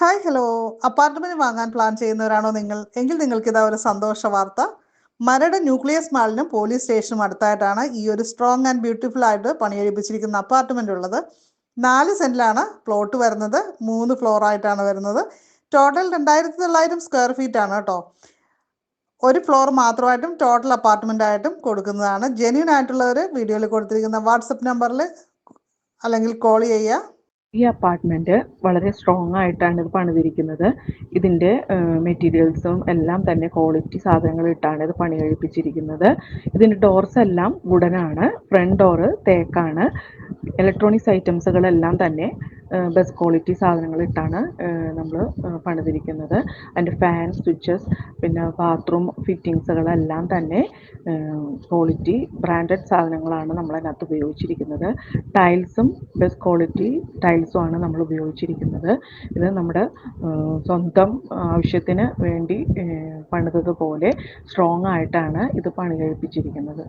Hi hello apartment വാങ്ങാൻ plan ചെയ്യുന്നവരാണോ നിങ്ങൾ? എങ്കിൽ നിങ്ങൾക്ക് ഇതാ ഒരു സന്തോഷ വാർത്ത. മരട് ന്യൂക്ലിയസ് മാളിനും പോലീസ് സ്റ്റേഷനും അടുത്തായിട്ടാണ് ഈ ഒരു സ്ട്രോങ് ആൻഡ് ബ്യൂട്ടിഫുൾ ആയിട്ട് പണിയെടുപ്പിച്ചിരിക്കുന്ന അപ്പാർട്ട്മെന്റ് ഉള്ളത്. നാല് സെന്റിലാണ് പ്ലോട്ട് വരുന്നത്. മൂന്ന് ഫ്ലോർ ആയിട്ടാണ് വരുന്നത്. ടോട്ടൽ രണ്ടായിരത്തി തൊള്ളായിരം സ്ക്വയർ ഫീറ്റ് ആണ് കേട്ടോ. ഒരു ഫ്ലോർ മാത്രമായിട്ടും ടോട്ടൽ അപ്പാർട്ട്മെന്റ് ആയിട്ടും കൊടുക്കുന്നതാണ്. ജെന്യൂൻ ആയിട്ടുള്ളവർ വീഡിയോയിൽ കൊടുത്തിരിക്കുന്ന വാട്സപ്പ് നമ്പറിൽ അല്ലെങ്കിൽ കോൾ ചെയ്യുക. ഈ അപ്പാർട്ട്മെന്റ് വളരെ സ്ട്രോങ് ആയിട്ടാണ് ഇത് പണിതിരിക്കുന്നത്. ഇതിന്റെ മെറ്റീരിയൽസും എല്ലാം തന്നെ ക്വാളിറ്റി സാധനങ്ങൾ ഇട്ടാണ് ഇത് പണി കഴിപ്പിച്ചിരിക്കുന്നത് ഇതിന്റെ ഡോർസ് എല്ലാം വുഡനാണ് ഫ്രണ്ട് ഡോർ തേക്കാണ്. ഇലക്ട്രോണിക്സ് ഐറ്റംസുകളെല്ലാം തന്നെ ബെസ്റ്റ് ക്വാളിറ്റി സാധനങ്ങൾ ഇട്ടാണ് നമ്മൾ പണിതിരിക്കുന്നത്. അതിന്റെ ഫാൻ സ്വിച്ചസ് പിന്നെ ബാത്റൂം ഫിറ്റിങ്സുകളെല്ലാം തന്നെ ക്വാളിറ്റി ബ്രാൻഡഡ് സാധനങ്ങളാണ് നമ്മൾ അതിനകത്ത് ഉപയോഗിച്ചിരിക്കുന്നത് ടൈൽസും ബെസ്റ്റ് ക്വാളിറ്റി ടൈൽസും ആണ് നമ്മൾ ഉപയോഗിച്ചിരിക്കുന്നത്. ഇത് നമ്മുടെ സ്വന്തം ആവശ്യത്തിന് വേണ്ടി പണിതതുപോലെ സ്ട്രോങ് ആയിട്ടാണ് ഇത് പണി കഴിപ്പിച്ചിരിക്കുന്നത്